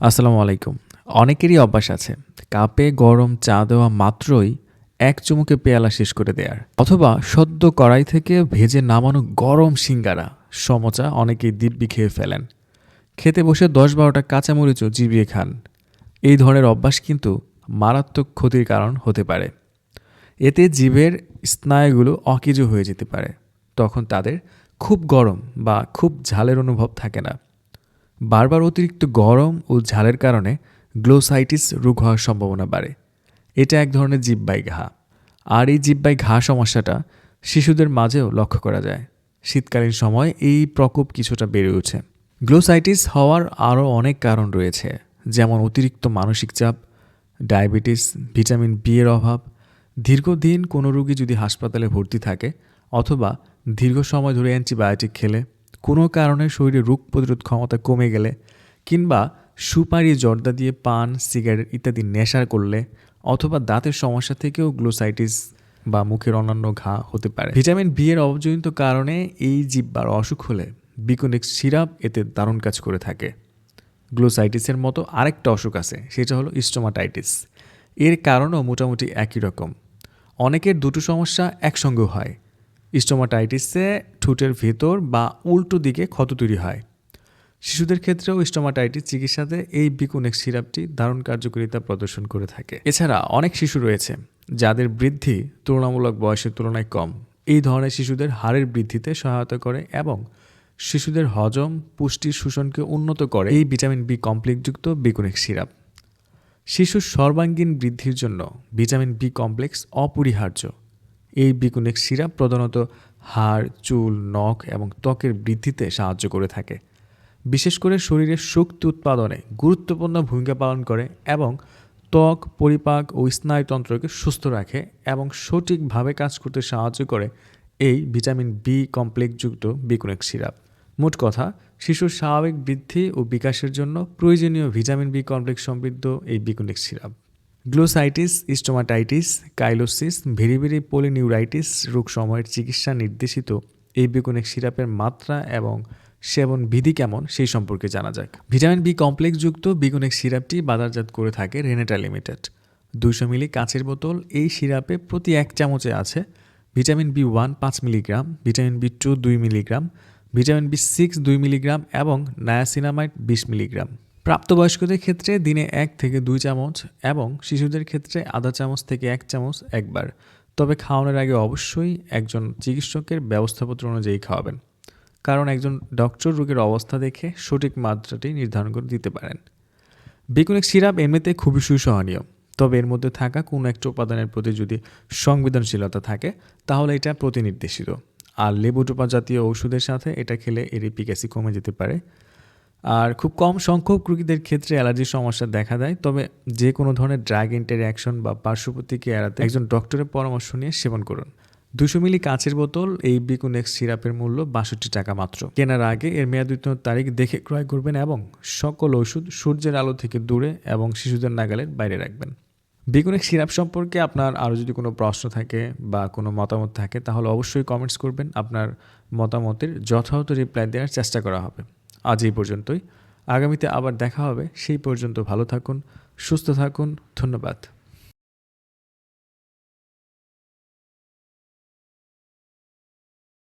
আসসালামু আলাইকুম। অনেকেরই অভ্যাস আছে, কাপে গরম চা দেওয়া মাত্রই এক চুমুকে পেয়ালা শেষ করে দেয়ার। অথবা সদ্য কড়াই থেকে ভেজে নামানো গরম সিঙ্গারা, সমচা অনেকেই দিব্যি খেয়ে ফেলেন। খেতে বসে দশ বারোটা কাঁচামরিচও জিবিয়ে খান। এই ধরনের অভ্যাস কিন্তু মারাত্মক ক্ষতির কারণ হতে পারে। এতে জীবের স্নায়ুগুলো অকেজো হয়ে যেতে পারে। তখন তাদের খুব গরম বা খুব ঝালের অনুভব থাকে না। বারবার অতিরিক্ত গরম ও ঝালের কারণে গ্লোসাইটিস রোগ হওয়ার সম্ভাবনা বাড়ে। এটা এক ধরনের জিব্বাই ঘা। আর এই জিব্বাই ঘা সমস্যাটা শিশুদের মাঝেও লক্ষ্য করা যায়। শীতকালীন সময় এই প্রকোপ কিছুটা বেড়ে ওঠে গ্লোসাইটিস হওয়ার আরও অনেক কারণ রয়েছে, যেমন অতিরিক্ত মানসিক চাপ, ডায়াবেটিস, ভিটামিন বি এর অভাব, দীর্ঘদিন কোনো রোগী যদি হাসপাতালে ভর্তি থাকে অথবা দীর্ঘ সময় ধরে অ্যান্টিবায়োটিক খেলে কোনো কারণে শরীরে রোগ প্রতিরোধ ক্ষমতা কমে গেলে কিংবা সুপারি জর্দা দিয়ে পান, সিগারেট ইত্যাদি নেশার করলে অথবা দাঁতের সমস্যা থেকেও গ্লোসাইটিস বা মুখের অন্যান্য ঘা হতে পারে। ভিটামিন বি এর অবজনিত কারণে এই জিব্বার অসুখ হলে বিকোনিক্স সিরাপ এতে দারুণ কাজ করে থাকে। গ্লোসাইটিসের মতো আরেকটা অসুখ আছে, সেটা হলো স্টোমাটাইটিস। এর কারণও মোটামুটি একই রকম। অনেকের দুটো সমস্যা একসঙ্গে হয়। স্টোমাটাইটিসে ঠোঁটের ভেতর বা উল্টো দিকে ক্ষত তৈরি হয়। শিশুদের ক্ষেত্রেও স্টোমাটাইটিস চিকিৎসাতে এই বিকুনেক্স সিরাপটি দারুণ কার্যকারিতা প্রদর্শন করে থাকে। এছাড়া অনেক শিশু রয়েছে যাদের বৃদ্ধি তুলনামূলক বয়সের তুলনায় কম। এই ধরনের শিশুদের হাড়ের বৃদ্ধিতে সহায়তা করে এবং শিশুদের হজম পুষ্টির শোষণকে উন্নত করে এই ভিটামিন বি কমপ্লেক্সযুক্ত বিকুনেক্স সিরাপ। শিশুর সর্বাঙ্গীন বৃদ্ধির জন্য ভিটামিন বি কমপ্লেক্স অপরিহার্য। এই বিকুনেক্স সিরাপ প্রধানত হাড়, চুল, নখ এবং ত্বকের বৃদ্ধিতে সাহায্য করে থাকে। বিশেষ করে শরীরের শক্তি উৎপাদনে গুরুত্বপূর্ণ ভূমিকা পালন করে এবং ত্বক, পরিপাক ও স্নায়ুতন্ত্রকে সুস্থ রাখে এবং সঠিকভাবে কাজ করতে সাহায্য করে এই ভিটামিন বি কমপ্লেক্সযুক্ত বিকুনেক্স সিরাপ। মোট কথা, শিশুর স্বাভাবিক বৃদ্ধি ও বিকাশের জন্য প্রয়োজনীয় ভিটামিন বি কমপ্লেক্স সমৃদ্ধ এই Bicunex syrup. Glossitis, stomatitis, cheilosis, ভেরিভেরি polyneuritis রোগ সময়ের চিকিৎসা নির্দেশিত এই বিকুনেক্স সিরাপের মাত্রা এবং সেবন বিধি কেমন সেই সম্পর্কে জানা যাক। ভিটামিন বি কমপ্লেক্সযুক্ত বিকুনেক্স সিরাপটি বাজারজাত করে থাকে রেনেটা লিমিটেড। দুশো মিলি কাঁচের বোতল, এই সিরাপে প্রতি এক চামচে আছে ভিটামিন বি ওয়ান পাঁচ মিলিগ্রাম, ভিটামিন বি টু দুই মিলিগ্রাম, ভিটামিন বি সিক্স দুই মিলিগ্রাম এবং নায়াসিনামাইড বিশ মিলিগ্রাম। প্রাপ্তবয়স্কদের ক্ষেত্রে দিনে এক থেকে দুই চামচ এবং শিশুদের ক্ষেত্রে আধা চামচ থেকে এক চামচ একবার। তবে খাওয়ানোর আগে অবশ্যই একজন চিকিৎসকের ব্যবস্থাপত্র অনুযায়ী খাওয়াবেন। কারণ একজন ডক্টর রোগের অবস্থা দেখে সঠিক মাত্রাটি নির্ধারণ করে দিতে পারেন। বেগুনিক সিরাপ এমনিতে খুবই সুসহনীয়। তবে এর মধ্যে থাকা কোনো একটা উপাদানের প্রতি যদি সংবেদনশীলতা থাকে, তাহলে এটা প্রতিনির্দেশিত। আর লেবু টোপা জাতীয় ওষুধের সাথে এটা খেলে এর এপিকাসি কমে যেতে পারে। আর খুব কম সংখ্যক রোগীদের ক্ষেত্রে অ্যালার্জির সমস্যা দেখা দেয়, তবে যে কোনো ধরনের ড্রাগ ইন্টারঅ্যাকশন বা পার্শ্বপ্রতিক্রিয়া এড়াতে একজন ডক্টরের পরামর্শ নিয়ে সেবন করুন। দুশো মিলি কাঁচের বোতল, এই বিকুনেক্স সিরাপের মূল্য বাষট্টি টাকা মাত্র। কেনার আগে এর মেয়াদ উত্তীর্ণ তারিখ দেখে ক্রয় করবেন এবং সকল ওষুধ সূর্যের আলো থেকে দূরে এবং শিশুদের নাগালের বাইরে রাখবেন। বিকুনেক্স সিরাপ সম্পর্কে আপনার আরও যদি কোনো প্রশ্ন থাকে বা কোনো মতামত থাকে, তাহলে অবশ্যই কমেন্টস করবেন। আপনার মতামতের যথাযথ রিপ্লাই দেওয়ার চেষ্টা করা হবে। আজ এই পর্যন্তই। আগামীতে আবার দেখা হবে। সেই পর্যন্ত ভালো থাকুন সুস্থ থাকুন। ধন্যবাদ।